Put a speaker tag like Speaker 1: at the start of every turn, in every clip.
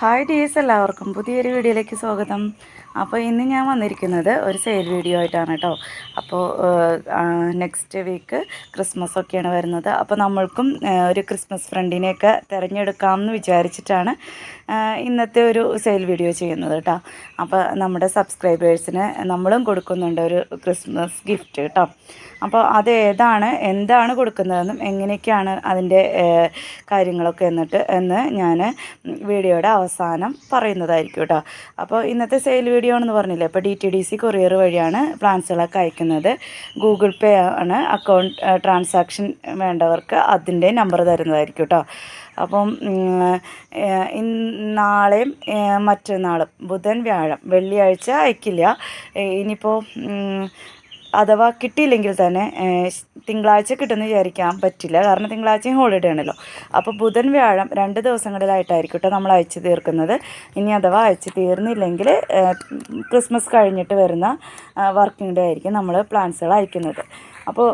Speaker 1: Hi ഡീസ് എല്ലാവർക്കും പുതിയൊരു വീഡിയോയിലേക്ക് സ്വാഗതം. അപ്പോൾ ഇന്ന് ഞാൻ വന്നിരിക്കുന്നത് ഒരു സെയിൽ വീഡിയോ ആയിട്ടാണ് കേട്ടോ. അപ്പോൾ നെക്സ്റ്റ് വീക്ക് ക്രിസ്മസ് ഒക്കെയാണ് വരുന്നത്. അപ്പോൾ നമ്മൾക്കും ഒരു ക്രിസ്മസ് ഫ്രണ്ടിനെയൊക്കെ തിരഞ്ഞെടുക്കാം എന്ന് വിചാരിച്ചിട്ടാണ് ഇന്നത്തെ ഒരു സെയിൽ വീഡിയോ ചെയ്യുന്നത് കേട്ടോ. അപ്പോൾ നമ്മുടെ സബ്സ്ക്രൈബേഴ്സിന് നമ്മളും കൊടുക്കുന്നുണ്ട് ഒരു ക്രിസ്മസ് ഗിഫ്റ്റ് കേട്ടോ. അപ്പോൾ അത് ഏതാണ് എന്താണ് കൊടുക്കുന്നതെന്നും എങ്ങനെയൊക്കെയാണ് അതിന്റെ കാര്യങ്ങളൊക്കെ എന്നിട്ട് എന്ന് ഞാൻ വീഡിയോയുടെ അവസാനം പറയുന്നതായിരിക്കും കേട്ടോ. അപ്പോൾ ഇന്നത്തെ സെയിൽ വീഡിയോ ആണെന്ന് പറഞ്ഞില്ലേ അപ്പോൾ D T D C courier വഴിയാണ് പ്ലാൻസുകളൊക്കെ അയക്കുന്നത്. ഗൂഗിൾ പേ ആണ് അക്കൗണ്ട് ട്രാൻസാക്ഷൻ വേണ്ടവർക്ക് അതിന്റെ നമ്പർ തരുന്നതായിരിക്കും കേട്ടോ. അപ്പം നാളെയും മറ്റന്നാളും ബുധൻ വ്യാഴം വെള്ളിയാഴ്ച അയക്കില്ല. ഇനിയിപ്പോൾ അഥവാ കിട്ടിയില്ലെങ്കിൽ തന്നെ തിങ്കളാഴ്ച കിട്ടുമെന്ന് വിചാരിക്കാൻ പറ്റില്ല. കാരണം തിങ്കളാഴ്ചയും ഹോളിഡേ ആണല്ലോ. അപ്പോൾ ബുധൻ വ്യാഴം രണ്ട് ദിവസങ്ങളിലായിട്ടായിരിക്കും കേട്ടോ നമ്മൾ അയച്ചു തീർക്കുന്നത്. ഇനി അഥവാ അയച്ചു തീർന്നില്ലെങ്കിൽ ക്രിസ്മസ് കഴിഞ്ഞിട്ട് വരുന്ന വർക്കിംഗ് ഡേ ആയിരിക്കും നമ്മൾ പ്ലാൻസുകൾ അയക്കുന്നത്. അപ്പോൾ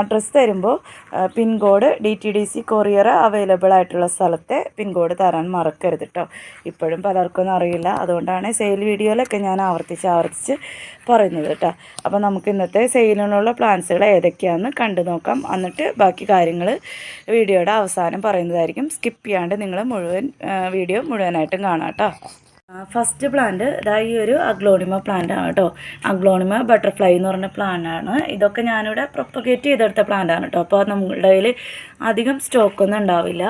Speaker 1: അഡ്രസ്സ് തരുമ്പോൾ pincode D T D C courier available ആയിട്ടുള്ള സ്ഥലത്തെ പിൻകോഡ് തരാൻ മറക്കരുത് കേട്ടോ ഇപ്പോഴും പലർക്കൊന്നും അറിയില്ല. അതുകൊണ്ടാണ് സെയിൽ വീഡിയോയിലൊക്കെ ഞാൻ ആവർത്തിച്ച് ആവർത്തിച്ച് പറയുന്നത് കേട്ടോ അപ്പോൾ നമുക്ക് ഇന്നത്തെ സെയിലിനുള്ള പ്ലാൻസുകൾ ഏതൊക്കെയാണെന്ന് കണ്ടു നോക്കാം. എന്നിട്ട് ബാക്കി കാര്യങ്ങൾ വീഡിയോയുടെ അവസാനം പറയുന്നതായിരിക്കും. സ്കിപ്പ് ചെയ്യാണ്ട് നിങ്ങൾ മുഴുവൻ വീഡിയോ മുഴുവനായിട്ടും കാണാം കേട്ടോ ഫസ്റ്റ് പ്ലാന്റ് ഇതാ ഈ ഒരു അഗ്ലോണിമ പ്ലാന്റ് ആണ് കേട്ടോ അഗ്ലോണിമ ബട്ടർഫ്ലൈ എന്ന് പറഞ്ഞ പ്ലാന്റ് ആണ്. ഇതൊക്കെ ഞാനിവിടെ പ്രൊപ്പഗേറ്റ് ചെയ്തെടുത്ത പ്ലാന്റ് ആണ് കേട്ടോ അപ്പോൾ നമ്മളുടെ കയ്യിൽ അധികം സ്റ്റോക്കൊന്നും ഉണ്ടാവില്ല.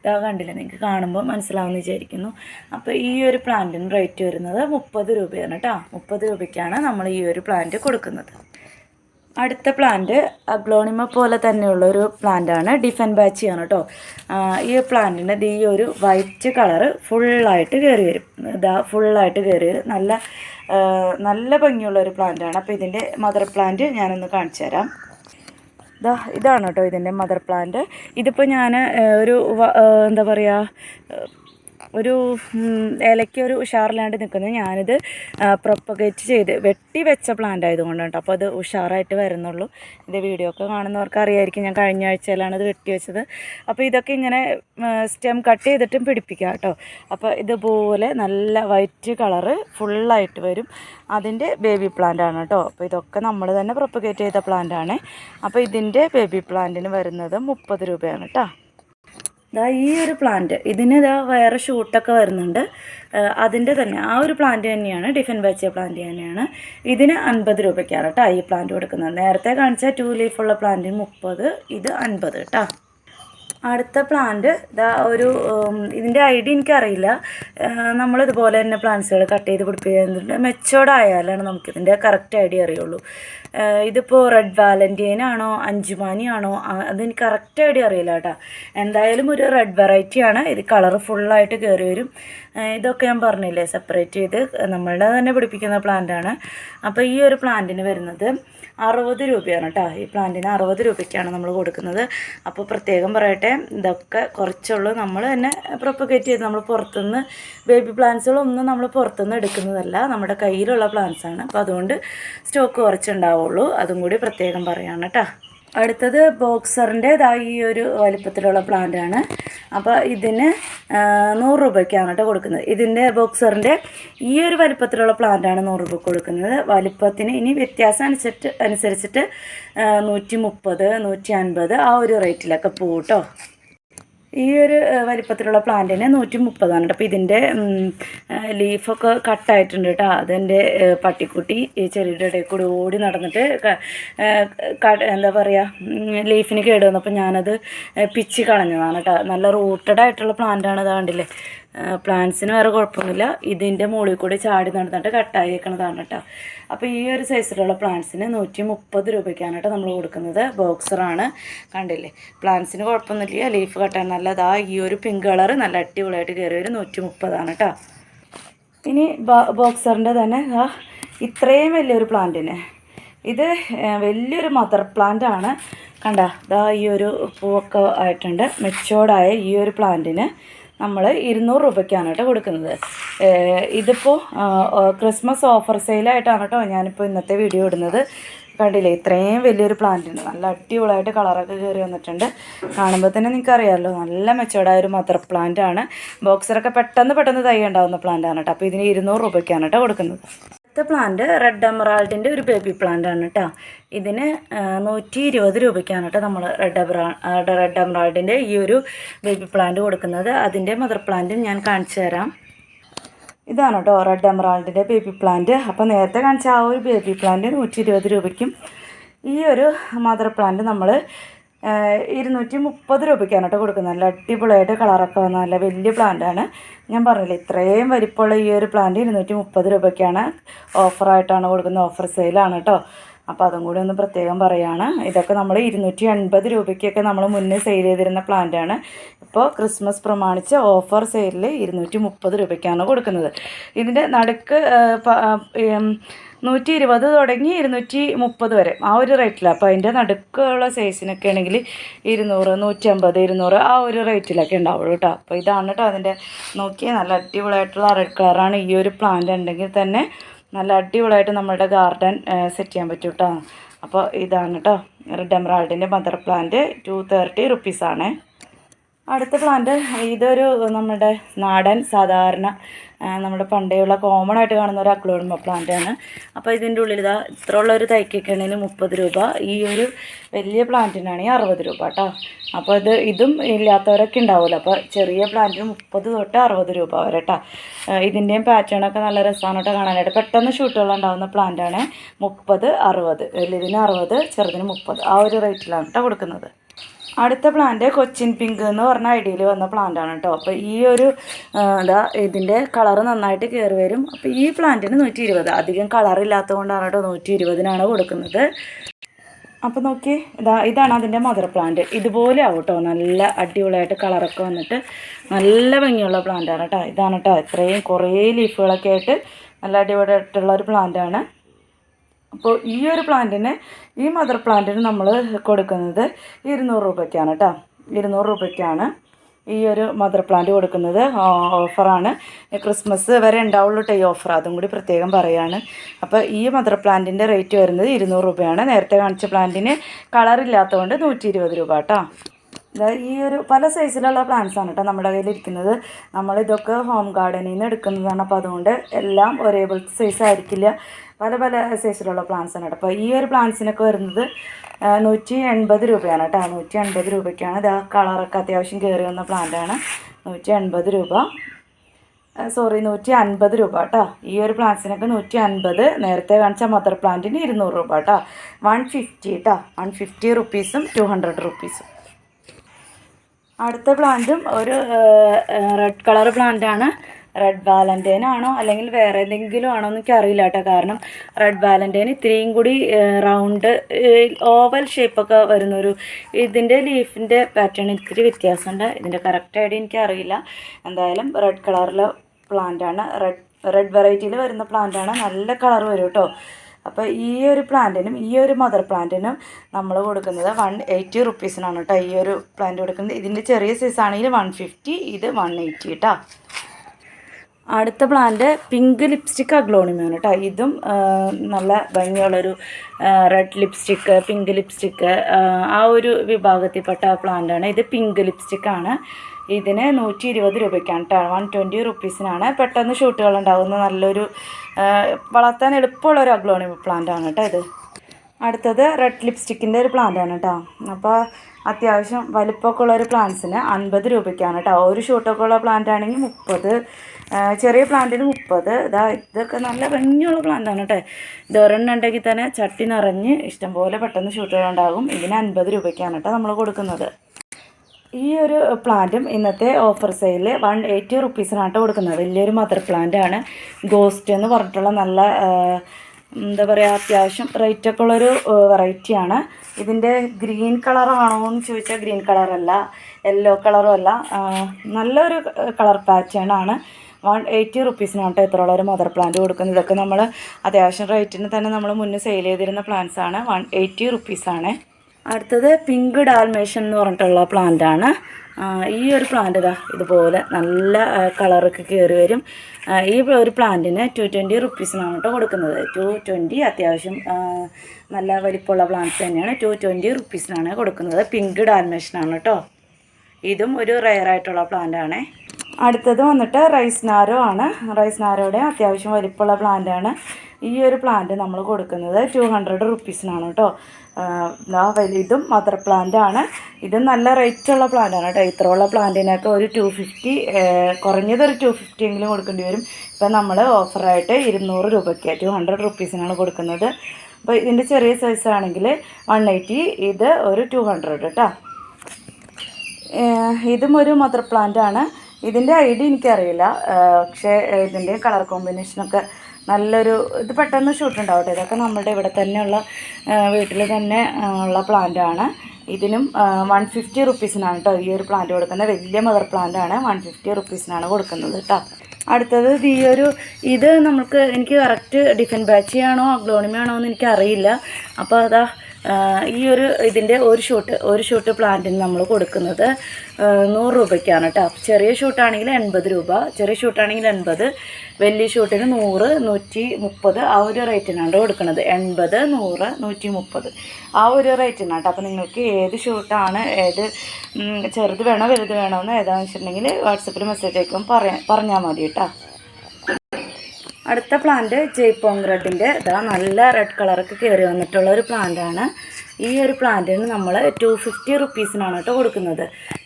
Speaker 1: ഇതാ കണ്ടില്ല നിങ്ങൾക്ക് കാണുമ്പോൾ മനസ്സിലാവുമെന്ന് വിചാരിക്കുന്നു. അപ്പോൾ ഈ ഒരു പ്ലാന്റിന് റേറ്റ് വരുന്നത് മുപ്പത് രൂപയാണ് കേട്ടോ മുപ്പത് രൂപയ്ക്കാണ് നമ്മൾ ഈ ഒരു പ്ലാന്റ് കൊടുക്കുന്നത്. അടുത്ത പ്ലാന്റ് അഗ്ലോണിമ പോലെ തന്നെയുള്ള ഒരു പ്ലാന്റാണ് ഡിഫൻ ബാച്ചിയാണ് കേട്ടോ ഈ പ്ലാന്റിന് ഈ ഒരു വൈറ്റ് കളറ് ഫുള്ളായിട്ട് കയറി വരും. ഇതാ ഫുള്ളായിട്ട് കയറി വരും. നല്ല നല്ല ഭംഗിയുള്ള ഒരു പ്ലാന്റാണ് അപ്പോൾ ഇതിന്റെ മദർ പ്ലാന്റ് ഞാനൊന്ന് കാണിച്ചു തരാം. ഇതാ ഇതാണ് കേട്ടോ ഇതിന്റെ മദർ പ്ലാന്റ് ഇതിപ്പോൾ ഞാൻ ഒരു എന്താ പറയുക ഒരു ഇലയ്ക്ക് ഒരു ഉഷാറിലാണ്ട് നിൽക്കുന്നത് ഞാനിത് പ്രൊപ്പഗേറ്റ് ചെയ്ത് വെട്ടി വെച്ച പ്ലാന്റ് ആയതുകൊണ്ടാണ് കേട്ടോ അപ്പോൾ അത് ഉഷാറായിട്ട് വരുന്നുള്ളൂ. ഇത് വീഡിയോ ഒക്കെ കാണുന്നവർക്ക് അറിയായിരിക്കും. ഞാൻ കഴിഞ്ഞ ആഴ്ചയിലാണ് ഇത് വെട്ടി വെച്ചത്. അപ്പോൾ ഇതൊക്കെ ഇങ്ങനെ സ്റ്റെം കട്ട് ചെയ്തിട്ടും പിടിപ്പിക്കുക കേട്ടോ അപ്പോൾ ഇതുപോലെ നല്ല വൈറ്റ് കളറ് ഫുള്ളായിട്ട് വരും. അതിന്റെ ബേബി പ്ലാന്റ് ആണ് കേട്ടോ അപ്പോൾ ഇതൊക്കെ നമ്മൾ തന്നെ പ്രൊപ്പഗേറ്റ് ചെയ്ത പ്ലാന്റ് ആണ്. അപ്പോൾ ഇതിന്റെ ബേബി പ്ലാന്റിന് വരുന്നത് മുപ്പത് രൂപയാണ് കേട്ടോ ദാ ഈ ഒരു പ്ലാന്റ് ഇതിന് ഇതാ വേറെ ഷൂട്ടൊക്കെ വരുന്നുണ്ട്. അതിന്റെ തന്നെ ആ ഒരു പ്ലാന്റ് തന്നെയാണ് ഡിഫൻ വെച്ച പ്ലാന്റ് തന്നെയാണ്. ഇതിന് അൻപത് രൂപയ്ക്കാണ് കേട്ടോ ഈ പ്ലാന്റ് കൊടുക്കുന്നത്. നേരത്തെ കാണിച്ച ടു ലീഫുള്ള പ്ലാന്റിന് മുപ്പത് ഇത് അൻപത് കേട്ടോ. അടുത്ത പ്ലാന്റ് ഇതാ ഒരു ഇതിന്റെ ഐഡിയ എനിക്കറിയില്ല. നമ്മളിതുപോലെ തന്നെ പ്ലാന്റ്സുകൾ കട്ട് ചെയ്ത് പിടിപ്പിക്കുന്നുണ്ട്. മെച്ചോർഡ് ആയാലാണ് നമുക്കിതിന്റെ കറക്റ്റ് ഐഡിയ അറിയുള്ളൂ. ഇതിപ്പോൾ റെഡ് വാലന്റൈൻ ആണോ അഞ്ചുമാനി ആണോ അതെനിക്ക് കറക്റ്റ് ഐഡിയ അറിയില്ല കേട്ടോ. എന്തായാലും ഒരു റെഡ് വെറൈറ്റി ആണ്. ഇത് കളർ ഫുള്ളായിട്ട് കയറി വരും. ഇതൊക്കെ ഞാൻ പറഞ്ഞില്ലേ സെപ്പറേറ്റ് ചെയ്ത് നമ്മളുടെ തന്നെ പിടിപ്പിക്കുന്ന പ്ലാന്റ് ആണ്. അപ്പോൾ ഈ ഒരു പ്ലാന്റിന് വരുന്നത് അറുപത് രൂപയാണ് കേട്ടോ. ഈ പ്ലാന്റിന് അറുപത് രൂപയ്ക്കാണ് നമ്മൾ കൊടുക്കുന്നത്. അപ്പോൾ പ്രത്യേകം പറയട്ടെ ഇതൊക്കെ കുറച്ചുള്ളൂ. നമ്മൾ തന്നെ പ്രൊപ്പഗേറ്റ് ചെയ്ത് നമ്മൾ പുറത്തുനിന്ന് ബേബി പ്ലാന്റ്സുകളൊന്നും നമ്മൾ പുറത്തുനിന്ന് എടുക്കുന്നതല്ല നമ്മുടെ കയ്യിലുള്ള പ്ലാന്റ്സാണ് അപ്പോൾ അതുകൊണ്ട് സ്റ്റോക്ക് കുറച്ചുണ്ടാവുള്ളൂ. അതും കൂടി പ്രത്യേകം പറയാണ് കേട്ടോ. അടുത്തത് ബോക്സറിന്റെ ഇതാ ഈ ഒരു വലിപ്പത്തിലുള്ള പ്ലാന്റ് ആണ് അപ്പോൾ ഇതിന് നൂറ് രൂപയ്ക്കാണ് കേട്ടോ കൊടുക്കുന്നത്. ഇതിന്റെ ബോക്സറിന്റെ ഈ ഒരു വലിപ്പത്തിലുള്ള പ്ലാന്റ് ആണ് നൂറ് രൂപ കൊടുക്കുന്നത്. വലിപ്പത്തിന് ഇനി വ്യത്യാസം അനുസരിച്ച് അനുസരിച്ചിട്ട് നൂറ്റി മുപ്പത് നൂറ്റി അൻപത് ആ ഒരു റേറ്റിലൊക്കെ പോകും കേട്ടോ. ഈ ഒരു വലിപ്പത്തിലുള്ള പ്ലാന്റിന് നൂറ്റി മുപ്പതാണ് കേട്ടോ അപ്പോൾ ഇതിന്റെ ലീഫൊക്കെ കട്ടായിട്ടുണ്ട് കേട്ടോ അതെന്റെ പട്ടിക്കുട്ടി ഈ ചെടിയുടെ ഇടയിൽ കൂടി ഓടി നടന്നിട്ട് എന്താ പറയുക ലീഫിന് കേട് വന്നപ്പോൾ ഞാനത് പിച്ചി കളഞ്ഞതാണ് കേട്ടോ നല്ല റൂട്ടഡ് ആയിട്ടുള്ള പ്ലാന്റാണ് ഇത് കണ്ടില്ലേ? പ്ലാന്റ്സിന് വേറെ കുഴപ്പമൊന്നുമില്ല. ഇതിന്റെ മുകളിൽ കൂടി ചാടി നടന്നിട്ട് കട്ടായേക്കണതാണ് കേട്ടോ. അപ്പോൾ ഈ ഒരു സൈസിലുള്ള പ്ലാന്റ്സിന് നൂറ്റി മുപ്പത് രൂപയ്ക്കാണ് കേട്ടോ നമ്മൾ കൊടുക്കുന്നത്. ബോക്സറാണ് കണ്ടില്ലേ? പ്ലാന്റ്സിന് കുഴപ്പമൊന്നുമില്ല. ലീഫ് കട്ടാൻ നല്ലതാ. ഈ ഒരു പിങ്ക് കളർ നല്ല അടിപൊളിയായിട്ട് കയറി വരും നൂറ്റി മുപ്പതാണ് കേട്ടോ. ഇനി ബോക്സറിന്റെ തന്നെ ഇത്രയും വലിയൊരു പ്ലാന്റിന് ഇത് വലിയൊരു മദർ പ്ലാന്റ് ആണ്. കണ്ട ഇതാ ഈ ഒരു പൂവൊക്കെ ആയിട്ടുണ്ട്. മെച്ചോർഡായ ഈ ഒരു പ്ലാന്റിന് നമ്മൾ ഇരുന്നൂറ് രൂപയ്ക്കാണ് കേട്ടോ കൊടുക്കുന്നത്. ഇതിപ്പോൾ ക്രിസ്മസ് ഓഫർ സെയിലായിട്ടാണ് കേട്ടോ ഞാനിപ്പോൾ ഇന്നത്തെ വീഡിയോ ഇടുന്നത്. കണ്ടില്ലേ ഇത്രയും വലിയൊരു പ്ലാന്റ് ഉണ്ട്. നല്ല അടിപൊളിയായിട്ട് കളറൊക്കെ കയറി വന്നിട്ടുണ്ട്. കാണുമ്പോൾ തന്നെ നിങ്ങൾക്ക് അറിയാമല്ലോ നല്ല മെച്ചോർഡായ ഒരു മദർ പ്ലാന്റ് ആണ്. ബോക്സറൊക്കെ പെട്ടെന്ന് പെട്ടെന്ന് തൈ ഉണ്ടാകുന്ന പ്ലാന്റ് ആണ് കേട്ടോ. അപ്പോൾ ഇതിന് ഇരുന്നൂറ് രൂപയ്ക്കാണ് കേട്ടോ കൊടുക്കുന്നത്. അടുത്ത പ്ലാന്റ് റെഡ് എമറാൾഡിന്റെ ഒരു ബേബി പ്ലാന്റ് ആണ് കേട്ടോ ഇതിന് നൂറ്റി ഇരുപത് രൂപയ്ക്കാണ് കേട്ടോ നമ്മൾ റെഡ് എമറാ റെഡ് എമറാൾഡിന്റെ ഈ ഒരു ബേബി പ്ലാന്റ് കൊടുക്കുന്നത്. അതിന്റെ മദർ പ്ലാന്റും ഞാൻ കാണിച്ചു തരാം. ഇതാണ് കേട്ടോ റെഡ് എമറാൾഡിന്റെ ബേബി പ്ലാന്റ് അപ്പോൾ നേരത്തെ കാണിച്ച ആ ഒരു ബേബി പ്ലാന്റ് നൂറ്റി ഇരുപത് രൂപയ്ക്കും ഈ ഒരു മദർ പ്ലാന്റ് നമ്മൾ ഇരുന്നൂറ്റി മുപ്പത് രൂപയ്ക്കാണ് കേട്ടോ കൊടുക്കുന്നത്. നല്ല അടിപൊളിയായിട്ട് കളറൊക്കെ വന്ന നല്ല വലിയ പ്ലാന്റാണ് ഞാൻ പറഞ്ഞില്ലേ ഇത്രയും വലിപ്പമുള്ള ഈ ഒരു പ്ലാന്റ് ഇരുന്നൂറ്റി മുപ്പത് രൂപയ്ക്കാണ് ഓഫറായിട്ടാണ് കൊടുക്കുന്നത്. ഓഫർ സെയിലാണ് കേട്ടോ. അപ്പോൾ അതും കൂടി ഒന്ന് പ്രത്യേകം പറയുകയാണ് ഇതൊക്കെ നമ്മൾ ഇരുന്നൂറ്റി എൺപത് രൂപയ്ക്കൊക്കെ നമ്മൾ മുന്നേ സെയിൽ ചെയ്തിരുന്ന പ്ലാന്റാണ് ഇപ്പോൾ ക്രിസ്മസ് പ്രമാണിച്ച് ഓഫർ സെയിലിൽ ഇരുന്നൂറ്റി മുപ്പത് രൂപയ്ക്കാണ് കൊടുക്കുന്നത്. ഇതിന്റെ നടുക്ക് നൂറ്റി ഇരുപത് തുടങ്ങി ഇരുന്നൂറ്റി മുപ്പത് വരെ. ആ ഒരു റേറ്റിലാണ് അപ്പോൾ അതിന്റെ നടുക്കുള്ള സൈസിനൊക്കെ ആണെങ്കിൽ ഇരുന്നൂറ് നൂറ്റമ്പത് ഇരുന്നൂറ് ആ ഒരു റേറ്റിലൊക്കെ ഉണ്ടാവുള്ളൂ കേട്ടോ അപ്പോൾ ഇതാണ് കേട്ടോ അതിന്റെ നോക്കിയാൽ നല്ല അടിപൊളിയായിട്ടുള്ള റെഡ് കളറാണ് ഈ ഒരു പ്ലാന്റ് ഉണ്ടെങ്കിൽ തന്നെ നല്ല അടിപൊളിയായിട്ട് നമ്മളുടെ ഗാർഡൻ സെറ്റ് ചെയ്യാൻ പറ്റും കേട്ടോ അപ്പോൾ ഇതാണ് കേട്ടോ റെഡ് എമറാൾഡിന്റെ മദർ പ്ലാന്റ് ടു തേർട്ടി റുപ്പീസാണേ അടുത്ത പ്ലാന്റ് ഇതൊരു നമ്മുടെ നാടൻ സാധാരണ നമ്മുടെ പണ്ടേയുള്ള കോമൺ ആയിട്ട് കാണുന്ന ഒരു അക്ലോണിമ പ്ലാന്റ് ആണ്. അപ്പോൾ ഇതിന്റെ ഉള്ളിൽ ഇതാ ഇത്ര ഉള്ള ഒരു തൈക്കൊക്കെയാണെങ്കിൽ മുപ്പത് രൂപ. ഈ ഒരു വലിയ പ്ലാന്റിനാണെങ്കിൽ അറുപത് രൂപ കേട്ടോ അപ്പോൾ ഇത് ഇതും ഇല്ലാത്തവരൊക്കെ ഉണ്ടാവുമല്ലോ. അപ്പോൾ ചെറിയ പ്ലാന്റിന് മുപ്പത് തൊട്ട് അറുപത് രൂപ വരെ കേട്ടോ ഇതിന്റെയും പാറ്റേണൊക്കെ നല്ല രസമാണ് കേട്ടോ കാണാനായിട്ട്. പെട്ടെന്ന് ഷൂട്ടുകൾ ഉണ്ടാകുന്ന പ്ലാന്റാണ് മുപ്പത് അറുപത്. വലിയതിന് അറുപത് ചെറുതിന് മുപ്പത്. ആ ഒരു റേറ്റിലാണ് കേട്ടോ കൊടുക്കുന്നത്. അടുത്ത പ്ലാന്റ് കൊച്ചിൻ പിങ്ക് എന്ന് പറഞ്ഞ ഐഡിയയിൽ വന്ന പ്ലാന്റാണ് കേട്ടോ അപ്പോൾ ഈ ഒരു എന്താ ഇതാ ഇതിന്റെ കളറ് നന്നായിട്ട് കയറി വരും. അപ്പോൾ ഈ പ്ലാന്റിന് നൂറ്റി ഇരുപത് അധികം കളർ ഇല്ലാത്തതുകൊണ്ടാണ് കേട്ടോ നൂറ്റി ഇരുപതിനാണ് കൊടുക്കുന്നത്. അപ്പോൾ നോക്കി ഇതാ ഇതാണ് അതിന്റെ മദർ പ്ലാന്റ് ഇതുപോലെ ആവും കേട്ടോ നല്ല അടിപൊളിയായിട്ട് കളറൊക്കെ വന്നിട്ട് നല്ല ഭംഗിയുള്ള പ്ലാന്റാണ് കേട്ടോ ഇതാണ് കേട്ടോ ഇത്രയും കുറേ ലീഫുകളൊക്കെ ആയിട്ട് നല്ല അടിപൊളിയായിട്ടുള്ള ഒരു പ്ലാന്റാണ് അപ്പോൾ ഈ ഒരു പ്ലാന്റിന് ഈ മദർ പ്ലാന്റിന് നമ്മൾ കൊടുക്കുന്നത് ഇരുന്നൂറ് രൂപയ്ക്കാണ് കേട്ടോ ഇരുന്നൂറ് രൂപയ്ക്കാണ് ഈ ഒരു മദർ പ്ലാന്റ് കൊടുക്കുന്നത്. ഓഫറാണ്. ക്രിസ്മസ് വരെ ഉണ്ടാവുള്ളൂ കേട്ടോ ഈ ഓഫർ. അതും കൂടി പ്രത്യേകം പറയാണ്. അപ്പോൾ ഈ മദർ പ്ലാന്റിന്റെ റേറ്റ് വരുന്നത് ഇരുന്നൂറ് രൂപയാണ്. നേരത്തെ കാണിച്ച പ്ലാന്റിന് കളറില്ലാത്തതുകൊണ്ട് നൂറ്റി ഇരുപത് രൂപ കേട്ടോ ഈ ഒരു പല സൈസിലുള്ള പ്ലാന്റ്സ് ആണ് കേട്ടോ നമ്മുടെ കയ്യിൽ ഇരിക്കുന്നത്. നമ്മളിതൊക്കെ ഹോം ഗാർഡനിൽ നിന്ന് എടുക്കുന്നതാണ്. അപ്പോൾ അതുകൊണ്ട് എല്ലാം ഒരേപോലത്തെ സൈസ് ആയിരിക്കില്ല. പല പല സൈസിലുള്ള പ്ലാന്റ്സ് ആണ് കേട്ടോ. അപ്പോൾ ഈ ഒരു പ്ലാന്റ്സിനൊക്കെ വരുന്നത് നൂറ്റി എൺപത് രൂപയാണ് കേട്ടോ. നൂറ്റി എൺപത് രൂപയ്ക്കാണ്. ഇത് ആ കളറൊക്കെ അത്യാവശ്യം കയറി വന്ന പ്ലാന്റാണ് നൂറ്റി എൺപത് രൂപ. സോറി നൂറ്റി അൻപത് രൂപ കേട്ടോ. ഈ ഒരു പ്ലാന്റ്സിനൊക്കെ നൂറ്റി അൻപത് നേരത്തെ കാണിച്ച മദർ പ്ലാന്റിന് ഇരുന്നൂറ് രൂപ കേട്ടോ. വൺ ഫിഫ്റ്റി കേട്ടോ വൺ ഫിഫ്റ്റി റുപ്പീസും ടു ഹൺഡ്രഡ് റുപ്പീസും അടുത്ത പ്ലാന്റും ഒരു റെഡ് കളർ പ്ലാന്റാണ് റെഡ് വാലന്റൈൻ ആണോ അല്ലെങ്കിൽ വേറെ എന്തെങ്കിലും ആണോ എന്ന് എനിക്കറിയില്ല കേട്ടോ. കാരണം റെഡ് വാലന്റൈൻ ഇത്രയും കൂടി റൗണ്ട് ഓവൽ ഷേപ്പൊക്കെ വരുന്നൊരു ഇതിന്റെ ലീഫിന്റെ പാറ്റേൺ ഇത്തിരി വ്യത്യാസമുണ്ട്. ഇതിന്റെ കറക്റ്റ് ഐഡിയ എനിക്കറിയില്ല. എന്തായാലും റെഡ് കളറിലെ പ്ലാന്റാണ് റെഡ് റെഡ് വെറൈറ്റിയിൽ വരുന്ന പ്ലാന്റാണ് നല്ല കളർ വരും കേട്ടോ. അപ്പോൾ ഈ ഒരു പ്ലാന്റിനും ഈ ഒരു മദർ പ്ലാന്റിനും നമ്മൾ കൊടുക്കുന്നത് വൺ എയ്റ്റി റുപ്പീസിനാണ് കേട്ടോ. ഈ ഒരു പ്ലാന്റ് കൊടുക്കുന്നത്. ഇതിന്റെ ചെറിയ സൈസ് ആണെങ്കിൽ വൺ ഫിഫ്റ്റി ഇത് വൺ എയ്റ്റി കേട്ടോ അടുത്ത പ്ലാന്റ് പിങ്ക് ലിപ്സ്റ്റിക് അഗ്ലോണിമാണ് കേട്ടോ. ഇതും നല്ല ഭംഗിയുള്ളൊരു റെഡ് ലിപ്സ്റ്റിക്ക് പിങ്ക് ലിപ്സ്റ്റിക്ക് ആ ഒരു വിഭാഗത്തിൽപ്പെട്ട പ്ലാന്റാണ് ഇത് പിങ്ക് ലിപ്സ്റ്റിക്കാണ് ഇതിന് നൂറ്റി ഇരുപത് രൂപയ്ക്കാണ് കേട്ടോ. വൺ ട്വന്റി റുപ്പീസിനാണ്. പെട്ടെന്ന് ഷൂട്ടുകൾ ഉണ്ടാകുന്ന നല്ലൊരു വളർത്താൻ എളുപ്പമുള്ള ഒരു അഗ്ലോണി പ്ലാന്റ് ആണ് കേട്ടോ ഇത്. അടുത്തത് റെഡ് ലിപ്സ്റ്റിക്കിന്റെ ഒരു പ്ലാന്റ് ആണ് കേട്ടോ. അപ്പോൾ അത്യാവശ്യം വലിപ്പമൊക്കെ ഉള്ള ഒരു പ്ലാന്റ്സിന് അൻപത് രൂപയ്ക്കാണ് കേട്ടോ. ഒരു ഷൂട്ടൊക്കെ ഉള്ള പ്ലാന്റ് ആണെങ്കിൽ മുപ്പത് ചെറിയ പ്ലാന്റിന് മുപ്പത്. ഇതാ ഇതൊക്കെ നല്ല ഭംഗിയുള്ള പ്ലാന്റാണ് കേട്ടോ ഇത് ഉണ്ടെങ്കിൽ തന്നെ ചട്ടി നിറഞ്ഞ് ഇഷ്ടംപോലെ പെട്ടെന്ന് ഷൂട്ടുകൾ ഉണ്ടാകും ഇതിന് അൻപത് രൂപയ്ക്കാണ് കേട്ടോ നമ്മൾ കൊടുക്കുന്നത്. ഈ ഒരു പ്ലാന്റും ഇന്നത്തെ ഓഫർ സെയിൽ വൺ എയ്റ്റി റുപ്പീസിനാണ് കേട്ടോ കൊടുക്കുന്നത്. വലിയൊരു മദർ പ്ലാന്റ് ആണ്. ഗോസ്റ്റ് എന്ന് പറഞ്ഞിട്ടുള്ള നല്ല എന്താ പറയുക അത്യാവശ്യം റേറ്റൊക്കെ ഉള്ളൊരു വെറൈറ്റിയാണ് ഇതിന്റെ ഗ്രീൻ കളറാണോ എന്ന് ചോദിച്ചാൽ ഗ്രീൻ കളറല്ല യെല്ലോ കളറും അല്ല. നല്ലൊരു കളർ പാറ്റേൺ ആണ്. വൺ എയ്റ്റി റുപ്പീസിനാണ് കേട്ടോ ഒരു മദർ പ്ലാന്റ് കൊടുക്കുന്നത്. ഇതൊക്കെ നമ്മൾ അത്യാവശ്യം റേറ്റിന് തന്നെ നമ്മൾ മുന്നേ സെയിൽ ചെയ്തിരുന്ന പ്ലാന്റ്സ് ആണ്. വൺ എയ്റ്റി റുപ്പീസാണ് അടുത്തത് പിങ്ക് ഡാൽമേഷൻ എന്ന് പറഞ്ഞിട്ടുള്ള പ്ലാന്റാണ് ഈ ഒരു പ്ലാന്റ് ഇതാ ഇതുപോലെ നല്ല കളറൊക്കെ കയറി വരും. ഈ ഒരു പ്ലാന്റിന് ടു ട്വന്റി റുപ്പീസിനാണ് കേട്ടോ കൊടുക്കുന്നത്. ടു ട്വന്റി അത്യാവശ്യം നല്ല വലിപ്പമുള്ള പ്ലാന്റ് തന്നെയാണ്. ടു ട്വന്റി റുപ്പീസിനാണ് കൊടുക്കുന്നത്. പിങ്ക് ഡാൽമേഷനാണ് കേട്ടോ. ഇതും ഒരു റെയർ ആയിട്ടുള്ള പ്ലാന്റ് ആണ്. അടുത്തത് വന്നിട്ട് റൈസ് നാരോ ആണ്. റൈസ് നാരോയുടെ അത്യാവശ്യം വലിപ്പമുള്ള പ്ലാന്റ് ആണ്. ഈ ഒരു പ്ലാന്റ് നമ്മൾ കൊടുക്കുന്നത് ടു ഹൺഡ്രഡ് റുപ്പീസിനാണ് കേട്ടോ. ഇതും മദർ പ്ലാന്റ് ആണ്. ഇത് നല്ല റേറ്റ് ഉള്ള പ്ലാന്റ് ആണ് കേട്ടോ. ഉള്ള പ്ലാന്റിനൊക്കെ ഒരു ടു ഫിഫ്റ്റി കുറഞ്ഞത് ഒരു ടു ഫിഫ്റ്റി എങ്കിലും കൊടുക്കേണ്ടി വരും. ഇപ്പം നമ്മൾ ഓഫറായിട്ട് ഇരുന്നൂറ് രൂപയ്ക്ക് ടു ഹൺഡ്രഡ് റുപ്പീസിനാണ് കൊടുക്കുന്നത്. അപ്പോൾ ഇതിന്റെ ചെറിയ സൈസ് ആണെങ്കിൽ വൺ എയ്റ്റി ഇത് ഒരു ടു ഹൺഡ്രഡ് കേട്ടോ. ഇതും ഒരു മദർ പ്ലാന്റ് ആണ്. ഇതിന്റെ ഐഡിയ എനിക്കറിയില്ല. പക്ഷേ ഇതിന്റെ കളർ കോമ്പിനേഷനൊക്കെ നല്ലൊരു ഇത് പെട്ടെന്ന് ഷൂട്ട് ഉണ്ടാവട്ടെ. ഇതൊക്കെ നമ്മുടെ ഇവിടെ തന്നെയുള്ള വീട്ടിൽ തന്നെ ഉള്ള പ്ലാന്റ് ആണ്. ഇതിനും വൺ ഫിഫ്റ്റി റുപ്പീസിനാണ് കേട്ടോ ഈ ഒരു പ്ലാന്റ് കൊടുക്കുന്നത്. വലിയ മദർ പ്ലാന്റ് ആണ്. വൺ ഫിഫ്റ്റി റുപ്പീസിനാണ് കൊടുക്കുന്നത് കേട്ടോ അടുത്തത് ഈ ഒരു ഇത് നമുക്ക് എനിക്ക് കറക്റ്റ് ഡിഫൻ ബാച്ചി ആണോ അഗ്ലോണിമ ആണോ എന്ന് എനിക്കറിയില്ല. അപ്പോൾ അതാ ഈ ഒരു ഇതിന്റെ ഒരു ഷൂട്ട് ഒരു ഷൂട്ട് പ്ലാന്റിന് നമ്മൾ കൊടുക്കുന്നത് നൂറ് രൂപയ്ക്കാണ് കേട്ടോ ചെറിയ ഷൂട്ടാണെങ്കിൽ എൺപത് രൂപ ചെറിയ ഷൂട്ടാണെങ്കിൽ എൺപത് വലിയ ഷൂട്ടിന് നൂറ് നൂറ്റി മുപ്പത് ആ ഒരു റേറ്റിനാണ് കൊടുക്കുന്നത്. എൺപത് നൂറ് നൂറ്റി മുപ്പത്. ആ ഒരു റേറ്റിനാണ് കേട്ടോ അപ്പോൾ നിങ്ങൾക്ക് ഏത് ഷൂട്ടാണ് ഏത് ചെറുത് വേണോ വലുത് വേണോ എന്ന് ഏതാണെന്ന് വെച്ചിട്ടുണ്ടെങ്കിൽ വാട്സപ്പിൽ മെസ്സേജ് അയക്കും. പറയാൻ പറഞ്ഞാൽ മതി കേട്ടോ അടുത്ത പ്ലാന്റ് ജയ്പോങ് റെഡിന്റെ ഇതാ നല്ല റെഡ് കളറൊക്കെ കയറി വന്നിട്ടുള്ള ഒരു പ്ലാന്റാണ് ഈ ഒരു പ്ലാന്റിന് നമ്മൾ ടു ഫിഫ്റ്റി റുപ്പീസിനാണ് കേട്ടോ കൊടുക്കുന്നത്.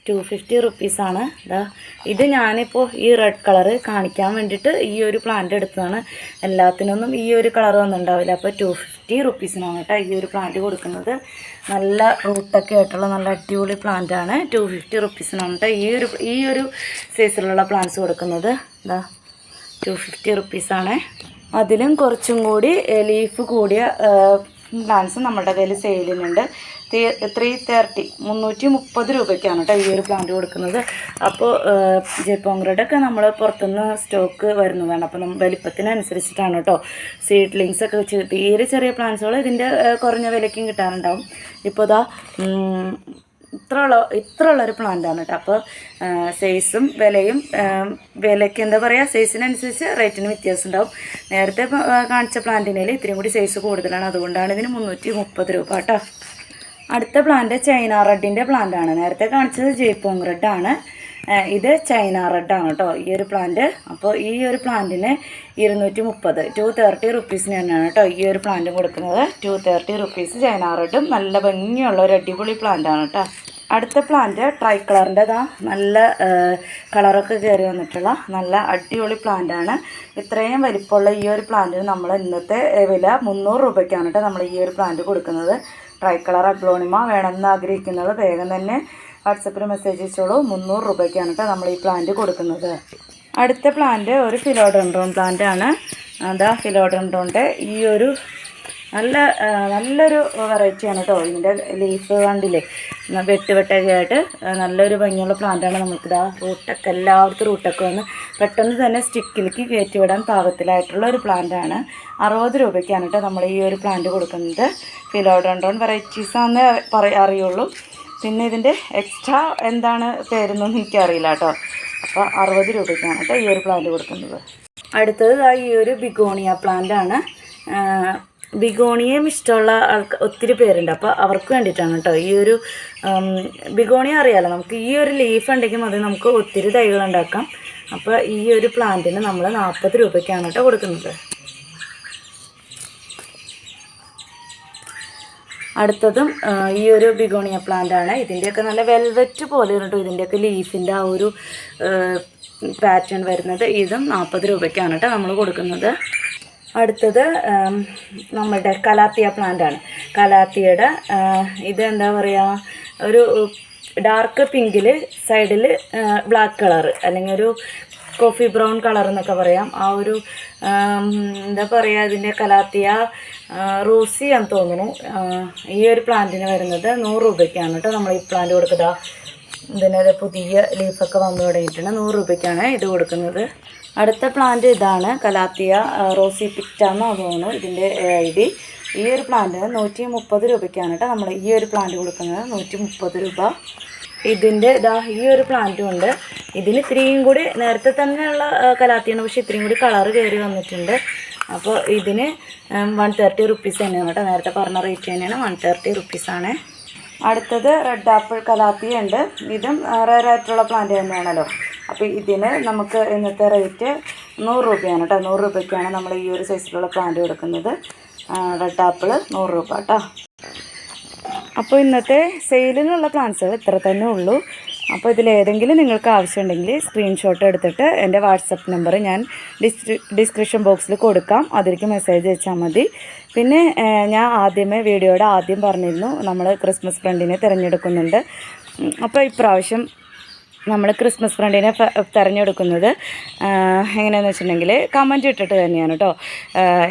Speaker 1: ടു ഫിഫ്റ്റി റുപ്പീസാണ് ഇതാ ഇത് ഞാനിപ്പോൾ ഈ റെഡ് കളറ് കാണിക്കാൻ വേണ്ടിയിട്ട് ഈ ഒരു പ്ലാന്റ് എടുത്തതാണ്. എല്ലാത്തിനൊന്നും ഈ ഒരു കളർ വന്നിട്ടുണ്ടാവില്ല അപ്പോൾ ടു ഫിഫ്റ്റി റുപ്പീസിനാണ് കേട്ടോ ഈ ഒരു പ്ലാന്റ് കൊടുക്കുന്നത്. നല്ല റൂട്ടൊക്കെ ആയിട്ടുള്ള നല്ല അടിപൊളി പ്ലാന്റാണ് ടു ഫിഫ്റ്റി റുപ്പീസിനാണ് കേട്ടോ ഈ ഒരു ഈ ഒരു സൈസിലുള്ള പ്ലാന്റ്സ് കൊടുക്കുന്നത്. ഇതാ ടു ഫിഫ്റ്റി റുപ്പീസാണ് അതിലും കുറച്ചും കൂടി ലീഫ് കൂടിയ പ്ലാന്റ്സ് നമ്മുടെ കയ്യിൽ സെയിലിനുണ്ട് ത്രീ തേർട്ടി മുന്നൂറ്റി മുപ്പത് രൂപയ്ക്കാണ് കേട്ടോ ഈ ഒരു പ്ലാന്റ് കൊടുക്കുന്നത്. അപ്പോൾ ജയ്പോങ്ഗ്രഡൊക്കെ നമ്മൾ പുറത്തുനിന്ന് സ്റ്റോക്ക് വരുന്നതാണ് അപ്പോൾ നമ്മൾ വലിപ്പത്തിനനുസരിച്ചിട്ടാണ് കേട്ടോ സീഡ്ലിങ്സ് ഒക്കെ തീരെ ചെറിയ പ്ലാന്റ്സുകൾ ഇതിന്റെ കുറഞ്ഞ വിലയ്ക്കും കിട്ടാറുണ്ടാവും. ഇപ്പോൾ ഇതാ ഉം, ഇത്രയുള്ള ഒരു പ്ലാന്റാണ് കേട്ടോ അപ്പോൾ സൈസും വിലയും വിലയ്ക്ക് എന്താ പറയുക സൈസിനനുസരിച്ച് റേറ്റിന് വ്യത്യാസം ഉണ്ടാവും. നേരത്തെ കാണിച്ച പ്ലാന്റിനേൽ ഇത്രയും കൂടി സൈസ് കൂടുതലാണ്. അതുകൊണ്ടാണ് ഇതിന് മുന്നൂറ്റി മുപ്പത് രൂപ കേട്ടോ അടുത്ത പ്ലാന്റ് ചൈന റെഡിന്റെ പ്ലാന്റ് ആണ്. നേരത്തെ കാണിച്ചത് ജയ്പോങ് റെഡ് ആണ്. ഇത് ചൈന റെഡ് ആണ് കേട്ടോ ഈ ഒരു പ്ലാന്റ് അപ്പോൾ ഈ ഒരു പ്ലാന്റിന് ഇരുന്നൂറ്റി മുപ്പത് ടു തേർട്ടി റുപ്പീസിന് തന്നെയാണ് കേട്ടോ ഈ ഒരു പ്ലാന്റ് കൊടുക്കുന്നത്. ടു തേർട്ടി റുപ്പീസ് ചൈന റെഡും നല്ല ഭംഗിയുള്ള ഒരു അടിപൊളി പ്ലാന്റാണ് കേട്ടോ അടുത്ത പ്ലാന്റ് ട്രൈ കളറിന്റെതാ നല്ല കളറൊക്കെ കയറി വന്നിട്ടുള്ള നല്ല അടിപൊളി പ്ലാന്റ് ആണ്. ഇത്രയും വലിപ്പമുള്ള ഈ ഒരു പ്ലാന്റിന് നമ്മൾ ഇന്നത്തെ വില മുന്നൂറ് രൂപയ്ക്കാണ് കേട്ടോ നമ്മൾ ഈ ഒരു പ്ലാന്റ് കൊടുക്കുന്നത്. ട്രൈ കളർ അഗ്ലോണിമ വേണമെന്ന് ആഗ്രഹിക്കുന്നത് വേഗം തന്നെ വാട്സപ്പിൽ മെസ്സേജ് അയച്ചോളൂ. മുന്നൂറ് രൂപയ്ക്കാണ് കേട്ടോ നമ്മൾ ഈ പ്ലാന്റ് കൊടുക്കുന്നത്. അടുത്ത പ്ലാന്റ് ഒരു ഫിലോഡൻഡ്രോൺ പ്ലാന്റ് ആണ്. അതാ ഫിലോഡൻഡ്രോണിന്റെ ഈ ഒരു നല്ല നല്ലൊരു വെറൈറ്റിയാണ് കേട്ടോ ഇതിന്റെ ലീഫ് കണ്ടില്ലേ? വെട്ട് വെട്ടൊക്കെ ആയിട്ട് നല്ലൊരു ഭംഗിയുള്ള പ്ലാന്റാണ് നമുക്കിതാ റൂട്ടൊക്കെ എല്ലായിടത്തും റൂട്ടൊക്കെ വന്ന് പെട്ടെന്ന് തന്നെ സ്റ്റിക്കിലേക്ക് കയറ്റിവിടാൻ പാകത്തിലായിട്ടുള്ള ഒരു പ്ലാന്റാണ് അറുപത് രൂപയ്ക്കാണ് കേട്ടോ നമ്മൾ ഈ ഒരു പ്ലാന്റ് കൊടുക്കുന്നത്. ഫിലോഡൻഡ്രോൺ വെറൈറ്റീസാണെന്ന് പറ അറിയുള്ളൂ. പിന്നെ ഇതിന്റെ എക്സ്ട്രാ എന്താണ് പേരെന്നൊന്നും എനിക്കറിയില്ല കേട്ടോ അപ്പോൾ അറുപത് രൂപയ്ക്കാണ് കേട്ടോ ഈ ഒരു പ്ലാന്റ് കൊടുക്കുന്നത്. അടുത്തത് ഈ ഒരു ബിഗോണിയ പ്ലാന്റ് ആണ്. ബിഗോണിയം ഇഷ്ടമുള്ള ആൾക്ക് ഒത്തിരി പേരുണ്ട്. അപ്പോൾ അവർക്ക് വേണ്ടിയിട്ടാണ് കേട്ടോ ഈ ഒരു ബിഗോണിയ അറിയാലോ? നമുക്ക് ഈ ഒരു ലീഫ് ഉണ്ടെങ്കിൽ മതി. നമുക്ക് ഒത്തിരി തൈകൾ ഉണ്ടാക്കാം. അപ്പോൾ ഈ ഒരു പ്ലാന്റിന് നമ്മൾ നാൽപ്പത് രൂപയ്ക്കാണ് കേട്ടോ കൊടുക്കുന്നത്. അടുത്തതും ഈ ഒരു ബിഗോണിയ പ്ലാന്റ് ആണ് ഇതിന്റെയൊക്കെ നല്ല വെൽവെറ്റ് പോലെ കേട്ടോ. ഇതിന്റെയൊക്കെ ലീഫിന്റെ ആ ഒരു പാറ്റേൺ വരുന്നത്. ഇതും നാൽപ്പത് രൂപയ്ക്കാണ് കേട്ടോ നമ്മൾ കൊടുക്കുന്നത്. അടുത്തത് നമ്മുടെ കലാത്തിയ പ്ലാന്റ് ആണ്. കലാത്തിയയുടെ ആ, ഇത് എന്താ പറയുക ഒരു ഡാർക്ക് പിങ്കിൽ സൈഡിൽ ബ്ലാക്ക് കളർ അല്ലെങ്കിൽ ഒരു കോഫി ബ്രൗൺ കളർ എന്നൊക്കെ പറയാം. ആ ഒരു എന്താ പറയുക ഇതിന്റെ കലാത്തിയ റൂസി എന്ന് തോന്നുന്നു. ഈ ഒരു പ്ലാന്റിന് വരുന്നത് നൂറ് രൂപയ്ക്കാണ് കേട്ടോ നമ്മൾ ഈ പ്ലാന്റ് കൊടുക്കുക ഇതിന്റെ പുതിയ ലീഫൊക്കെ വന്നു തുടങ്ങിയിട്ടുണ്ട്. നൂറ് രൂപയ്ക്കാണ് ഇത് കൊടുക്കുന്നത്. അടുത്ത പ്ലാന്റ് ഇതാണ് കലാത്തിയ റോസി പിറ്റാന്ന് തോന്നുന്നു ഇതിന്റെ ഐ ഈ ഒരു പ്ലാന്റ് നൂറ്റി മുപ്പത് രൂപയ്ക്കാണ് കേട്ടോ നമ്മൾ ഈ ഒരു പ്ലാന്റ് കൊടുക്കുന്നത്. നൂറ്റി മുപ്പത് രൂപ. ഇതിന്റെ ഇതാ ഈ ഒരു പ്ലാന്റും ഉണ്ട്. ഇതിന് ഇത്രയും കൂടി നേരത്തെ തന്നെയുള്ള കലാത്തിയാണ്. പക്ഷേ ഇത്രയും കൂടി കളറ് കയറി വന്നിട്ടുണ്ട്. അപ്പോൾ ഇതിന് വൺ തേർട്ടി റുപ്പീസ് തന്നെയാണ് കേട്ടോ. നേരത്തെ പറഞ്ഞ റേറ്റ് തന്നെയാണ്. വൺ തേർട്ടി റുപ്പീസാണ് അടുത്തത് റെഡ് ആപ്പിൾ കലാത്തിയുണ്ട്. ഇതും റയർ ആയിട്ടുള്ള പ്ലാന്റ് തന്നെയാണല്ലോ. അപ്പോൾ ഇതിന് നമുക്ക് ഇന്നത്തെ റേറ്റ് നൂറ് രൂപയാണ് കേട്ടോ നൂറ് രൂപയ്ക്കാണ് നമ്മൾ ഈ ഒരു സൈസിലുള്ള പ്ലാന്റ് കൊടുക്കുന്നത് റെഡ് ആപ്പിൾ നൂറ് രൂപ കേട്ടോ അപ്പോൾ ഇന്നത്തെ സെയിലിനുള്ള പ്ലാൻസുകൾ ഇത്ര തന്നെ ഉള്ളൂ. അപ്പോൾ ഇതിലേതെങ്കിലും നിങ്ങൾക്ക് ആവശ്യമുണ്ടെങ്കിൽ സ്ക്രീൻഷോട്ട് എടുത്തിട്ട് എന്റെ വാട്സപ്പ് നമ്പർ ഞാൻ ഡിസ്ക്രി ഡിസ്ക്രിപ്ഷൻ ബോക്സിൽ കൊടുക്കാം. അതിലേക്ക് മെസ്സേജ് അയച്ചാൽ മതി. പിന്നെ ഞാൻ ആദ്യമേ വീഡിയോയുടെ ആദ്യം പറഞ്ഞിരുന്നു. നമ്മൾ ക്രിസ്മസ് ഫ്രണ്ടിനെ തിരഞ്ഞെടുക്കുന്നുണ്ട്. അപ്പോൾ ഇപ്രാവശ്യം നമ്മൾ ക്രിസ്മസ് ഫ്രണ്ടിനെ തിരഞ്ഞെടുക്കുന്നത്. എങ്ങനെയാണെന്ന് വെച്ചിട്ടുണ്ടെങ്കിൽ കമന്റ് ഇട്ടിട്ട് തന്നെയാണ് കേട്ടോ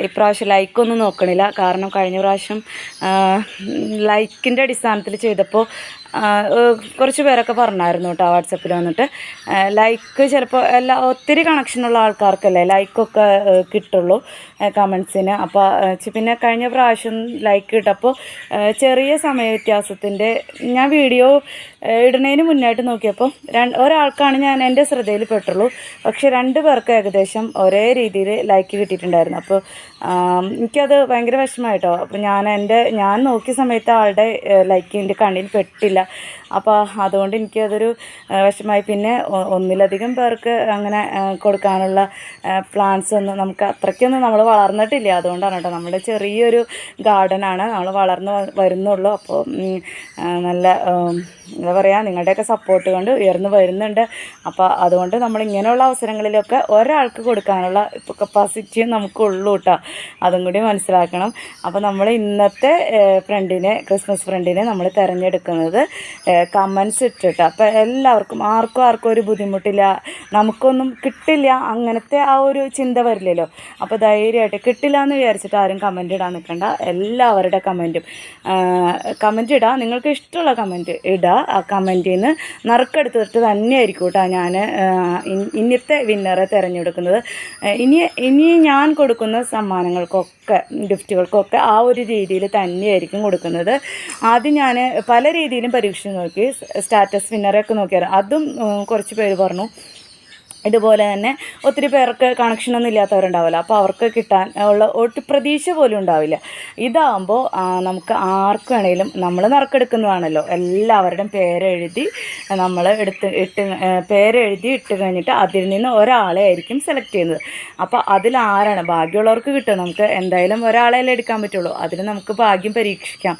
Speaker 1: ഇപ്രാവശ്യം ലൈക്കൊന്നും നോക്കണില്ല. കാരണം കഴിഞ്ഞ പ്രാവശ്യം ലൈക്കിന്റെ അടിസ്ഥാനത്തിൽ ചെയ്തപ്പോൾ കുറച്ച് പേരൊക്കെ പറഞ്ഞായിരുന്നു കേട്ടോ വാട്സപ്പിൽ വന്നിട്ട്. ലൈക്ക് ചിലപ്പോൾ എല്ലാ ഒത്തിരി കണക്ഷനുള്ള ആൾക്കാർക്കല്ലേ ലൈക്കൊക്കെ കിട്ടുള്ളൂ കമൻസിന് അപ്പോൾ പിന്നെ കഴിഞ്ഞ പ്രാവശ്യം ലൈക്ക് കിട്ടപ്പോൾ ചെറിയ സമയ വ്യത്യാസത്തിന്റെ ഞാൻ വീഡിയോ ഇടുന്നതിന് മുന്നായിട്ട് നോക്കിയപ്പോൾ രണ്ട് ഒരാൾക്കാണ് ഞാൻ എന്റെ ശ്രദ്ധയിൽ പെട്ടുള്ളൂ. പക്ഷെ രണ്ട് പേർക്ക് ഏകദേശം ഒരേ രീതിയിൽ ലൈക്ക് കിട്ടിയിട്ടുണ്ടായിരുന്നു. അപ്പോൾ എനിക്കത് ഭയങ്കര വിഷമമായിട്ടോ. അപ്പോൾ ഞാൻ എന്റെ ഞാൻ നോക്കിയ സമയത്ത് ആളുടെ ലൈക്ക് എന്റെ കണ്ണിൽ പെട്ടില്ല. അപ്പോൾ അതുകൊണ്ട് എനിക്ക് അതൊരു വിഷമമായി. പിന്നെ ഒന്നിലധികം പേർക്ക് അങ്ങനെ കൊടുക്കാനുള്ള പ്ലാന്റ്സ് ഒന്നും നമുക്ക് അത്രയ്ക്കൊന്നും നമ്മൾ വളർന്നിട്ടില്ല. അതുകൊണ്ടാണ് കേട്ടോ. നമ്മുടെ ചെറിയൊരു ഗാർഡനാണ് നമ്മൾ വളർന്നു വരുന്നുള്ളൂ. അപ്പോൾ നല്ല എന്താ പറയുക നിങ്ങളുടെയൊക്കെ സപ്പോർട്ട് കൊണ്ട് ഉയർന്നു വരുന്നുണ്ട്. അപ്പോൾ അതുകൊണ്ട് നമ്മൾ ഇങ്ങനെയുള്ള അവസരങ്ങളിലൊക്കെ ഒരാൾക്ക് കൊടുക്കാനുള്ള ഇപ്പോൾ കപ്പാസിറ്റി നമുക്കുള്ളൂ കേട്ടോ. അതും കൂടി മനസ്സിലാക്കണം. അപ്പോൾ നമ്മൾ ഇന്നത്തെ ഫ്രണ്ടിനെ ക്രിസ്മസ് ഫ്രണ്ടിനെ നമ്മൾ തിരഞ്ഞെടുക്കുന്നത് കമൻസ് ഇട്ടിട്ട്. അപ്പോൾ എല്ലാവർക്കും ആർക്കും ആർക്കും ഒരു ബുദ്ധിമുട്ടില്ല. നമുക്കൊന്നും കിട്ടില്ല. അങ്ങനത്തെ ആ ഒരു ചിന്ത വരില്ലല്ലോ. അപ്പോൾ ധൈര്യമായിട്ട് കിട്ടില്ല എന്ന് വിചാരിച്ചിട്ട് ആരും കമന്റ് ഇടാൻ നിൽക്കണ്ട. എല്ലാവരുടെ കമന്റും കമന്റ് ഇടാം. നിങ്ങൾക്ക് ഇഷ്ടമുള്ള കമന്റ് ഇടുക ആ കമന്റിൽ നിന്ന് നറുക്കെടുത്തിട്ട് തന്നെയായിരിക്കും കേട്ടോ ഞാൻ ഇന്നത്തെ വിന്നറെ തിരഞ്ഞെടുക്കുന്നത്. ഇനി ഇനി ഞാൻ കൊടുക്കുന്ന സമ്മാനങ്ങൾക്കൊക്കെ ഗിഫ്റ്റുകൾക്കൊക്കെ ആ ഒരു രീതിയിൽ തന്നെയായിരിക്കും കൊടുക്കുന്നത്. ആദ്യം ഞാൻ പല രീതിയിലും പരീക്ഷിച്ച് നോക്കി സ്റ്റാറ്റസ് വിന്നറൊക്കെ നോക്കിയാൽ അതും കുറച്ച് പേര് പറഞ്ഞു. ഇതുപോലെ തന്നെ ഒത്തിരി പേർക്ക് കണക്ഷനൊന്നും ഇല്ലാത്തവരുണ്ടാവില്ല. അപ്പോൾ അവർക്ക് കിട്ടാൻ ഉള്ള ഒട്ട് പ്രതീക്ഷ പോലും ഉണ്ടാവില്ല. ഇതാകുമ്പോൾ നമുക്ക് ആർക്ക് വേണേലും നമ്മൾ നറുക്കെടുക്കുന്നതാണല്ലോ. എല്ലാവരുടെയും പേരെഴുതി നമ്മൾ എടുത്ത് ഇട്ട് പേരെഴുതി ഇട്ട് കഴിഞ്ഞിട്ട് അതിൽ നിന്ന് ഒരാളെ ആയിരിക്കും സെലക്ട് ചെയ്യുന്നത്. അപ്പോൾ അതിൽ ആരാണ് ഭാഗ്യമുള്ളവർക്ക് കിട്ടും. നമുക്ക് എന്തായാലും ഒരാളെയല്ലേ എടുക്കാൻ പറ്റുള്ളൂ. അതിൽ നമുക്ക് ഭാഗ്യം പരീക്ഷിക്കാം.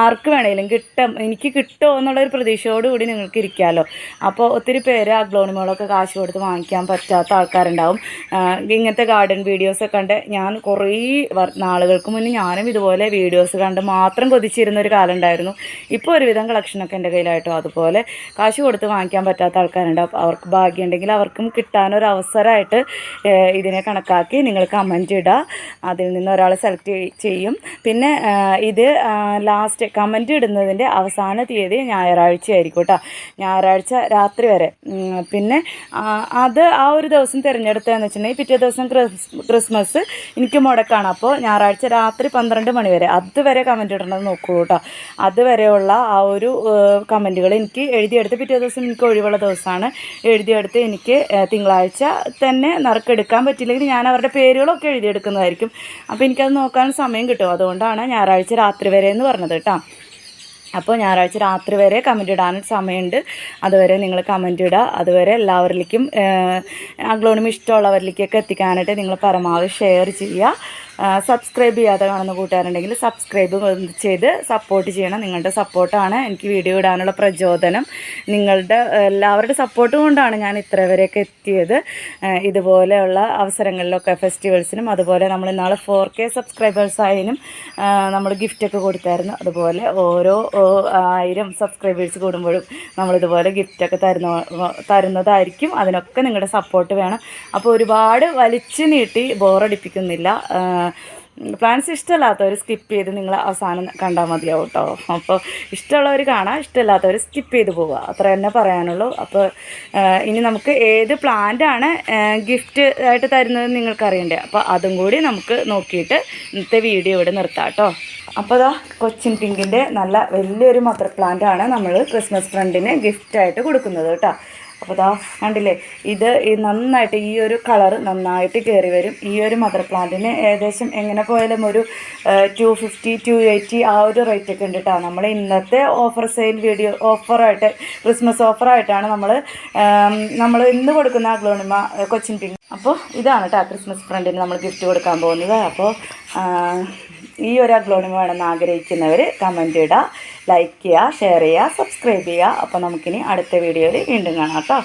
Speaker 1: ആർക്ക് വേണേലും കിട്ടും. എനിക്ക് കിട്ടുമോ എന്നുള്ളൊരു പ്രതീക്ഷയോടുകൂടി നിങ്ങൾക്ക് ഇരിക്കാമല്ലോ അപ്പോൾ ഒത്തിരി പേര് അഗ്ലോണിമോളൊക്കെ കാശ് കൊടുത്ത് വാങ്ങിക്കാൻ പറ്റാത്ത ആൾക്കാരുണ്ടാവും. ഇങ്ങനത്തെ ഗാർഡൻ വീഡിയോസ് കണ്ട് ഞാൻ കുറേ നാളുകൾക്ക് മുന്നേ ഞാനും ഇതുപോലെ വീഡിയോസ് കണ്ട് മാത്രം കൊതിച്ചിരുന്ന ഒരു കാലം ഉണ്ടായിരുന്നു. ഇപ്പോൾ ഒരുവിധം കളക്ഷനൊക്കെ എന്റെ കയ്യിലായിട്ടോ. അതുപോലെ കാശ് കൊടുത്ത് വാങ്ങിക്കാൻ പറ്റാത്ത ആൾക്കാരുണ്ടാവും അവർക്ക് ഭാഗ്യമുണ്ടെങ്കിൽ അവർക്കും കിട്ടാനൊരു അവസരമായിട്ട് ഇതിനെ കണക്കാക്കി നിങ്ങൾ കമന്റ് ഇടുക അതിൽ നിന്ന് ഒരാളെ സെലക്ട് ചെയ്യും. പിന്നെ ഇത് ലാസ്റ്റ് കമന്റ് ഇടുന്നതിന്റെ അവസാന തീയതി ഞായറാഴ്ച ആയിരിക്കും കേട്ടോ. ഞായറാഴ്ച രാത്രി വരെ. പിന്നെ ആ, അത് ആ ഒരു ദിവസം തിരഞ്ഞെടുത്തതെന്ന് വെച്ചിട്ടുണ്ടെങ്കിൽ പിറ്റേ ദിവസം ക്രിസ് ക്രിസ്മസ് എനിക്ക് മുടക്കാണ്. അപ്പോൾ ഞായറാഴ്ച രാത്രി പന്ത്രണ്ട് മണി വരെ അതുവരെ കമന്റ് ഇടണമെന്ന് നോക്കൂ കേട്ടോ. അതുവരെയുള്ള ആ ഒരു കമന്റുകൾ എനിക്ക് എഴുതിയെടുത്ത് പിറ്റേ ദിവസം എനിക്ക് ഒഴിവുള്ള ദിവസമാണ്. എഴുതിയെടുത്ത് എനിക്ക് തിങ്കളാഴ്ച തന്നെ നറുക്കെടുക്കാൻ പറ്റില്ലെങ്കിൽ ഞാൻ അവരുടെ പേരുകളൊക്കെ എഴുതിയെടുക്കുന്നതായിരിക്കും. അപ്പോൾ എനിക്കത് നോക്കാൻ സമയം കിട്ടും. അതുകൊണ്ടാണ് ഞായറാഴ്ച രാത്രി വരെ എന്ന് പറഞ്ഞത് കേട്ടോ. അപ്പോൾ ഞായറാഴ്ച രാത്രി വരെ കമന്റ് ഇടാൻ സമയമുണ്ട്. അതുവരെ നിങ്ങൾ കമന്റ് ഇടുക. അതുവരെ എല്ലാവരിലേക്കും അഗ്ലോണിമ് ഇഷ്ടമുള്ളവരിലേക്കൊക്കെ എത്തിക്കാനായിട്ട് നിങ്ങൾ പരമാവധി ഷെയർ ചെയ്യുക. സബ്സ്ക്രൈബ് ചെയ്യാതെ കാണുന്ന കൂട്ടുകാരുണ്ടെങ്കിൽ സബ്സ്ക്രൈബ് ചെയ്ത് സപ്പോർട്ട് ചെയ്യണം. നിങ്ങളുടെ സപ്പോർട്ടാണ് എനിക്ക് വീഡിയോ ഇടാനുള്ള പ്രചോദനം. നിങ്ങളുടെ എല്ലാവരുടെ സപ്പോർട്ട് കൊണ്ടാണ് ഞാൻ ഇത്ര വരെയൊക്കെ എത്തിയത്. ഇതുപോലെയുള്ള അവസരങ്ങളിലൊക്കെ ഫെസ്റ്റിവൽസിനും അതുപോലെ നമ്മൾ ഇന്നാൾ ഫോർ കെ സബ്സ്ക്രൈബേഴ്സായതിനും നമ്മൾ ഗിഫ്റ്റൊക്കെ കൊടുത്തായിരുന്നു. അതുപോലെ ഓരോ ആയിരം സബ്സ്ക്രൈബേഴ്സ് കൂടുമ്പോഴും നമ്മളിതുപോലെ ഗിഫ്റ്റൊക്കെ തരുന്ന തരുന്നതായിരിക്കും. അതിനൊക്കെ നിങ്ങളുടെ സപ്പോർട്ട് വേണം. അപ്പോൾ ഒരുപാട് വലിച്ചു നീട്ടി ബോറടിപ്പിക്കുന്നില്ല പ്ലാൻസ് ഇഷ്ടമല്ലാത്തവർ സ്കിപ്പ് ചെയ്ത് നിങ്ങൾ അവസാനം കണ്ടാൽ മതിയാവും കേട്ടോ അപ്പോൾ ഇഷ്ടമുള്ളവർ കാണാം ഇഷ്ടമില്ലാത്തവർ സ്കിപ്പ് ചെയ്ത് പോവുക അത്ര തന്നെ പറയാനുള്ളൂ. അപ്പോൾ ഇനി നമുക്ക് ഏത് പ്ലാന്റാണ് ഗിഫ്റ്റ് ആയിട്ട് തരുന്നത് നിങ്ങൾക്ക് അറിയണ്ടേ അപ്പോൾ അതും കൂടി നമുക്ക് നോക്കിയിട്ട് ഇന്നത്തെ വീഡിയോ ഇവിടെ നിർത്താം കേട്ടോ അപ്പോൾ അതാ കൊച്ചിൻ പിങ്കിന്റെ നല്ല വലിയൊരു മദർ പ്ലാന്റ് ആണ് നമ്മൾ ക്രിസ്മസ് ഫ്രണ്ടിന് ഗിഫ്റ്റായിട്ട് കൊടുക്കുന്നത് കേട്ടോ അപ്പോൾ ഇതാ കണ്ടില്ലേ? ഇത് നന്നായിട്ട് ഈ ഒരു കളർ നന്നായിട്ട് കയറി വരും. ഈ ഒരു മദർ പ്ലാന്റിന് ഏകദേശം എങ്ങനെ പോയാലും ഒരു ടു ഫിഫ്റ്റി ടു എയ്റ്റി ആ ഒരു റേറ്റ് ഒക്കെ ഉണ്ട് കേട്ടോ നമ്മൾ ഇന്നത്തെ ഓഫർ സെയിൽ വീഡിയോ ഓഫറായിട്ട് ക്രിസ്മസ് ഓഫറായിട്ടാണ് നമ്മൾ നമ്മൾ ഇന്ന് കൊടുക്കുന്ന ഗ്ലോണിമ കൊച്ചിൻ പിങ്ക്. അപ്പോൾ ഇതാണ് കേട്ടോ ക്രിസ്മസ് ഫ്രണ്ടിന് നമ്മൾ ഗിഫ്റ്റ് കൊടുക്കാൻ പോകുന്നത്. അപ്പോൾ ഈ ഒരു അഗ്ലോണിമ വേണമെന്ന് ആഗ്രഹിക്കുന്നവർ കമന്റ് ഇടുക ലൈക്ക് ചെയ്യുക ഷെയർ ചെയ്യുക സബ്സ്ക്രൈബ് ചെയ്യുക അപ്പോൾ നമുക്കിനി അടുത്ത വീഡിയോയിൽ വീണ്ടും കാണാം കേട്ടോ.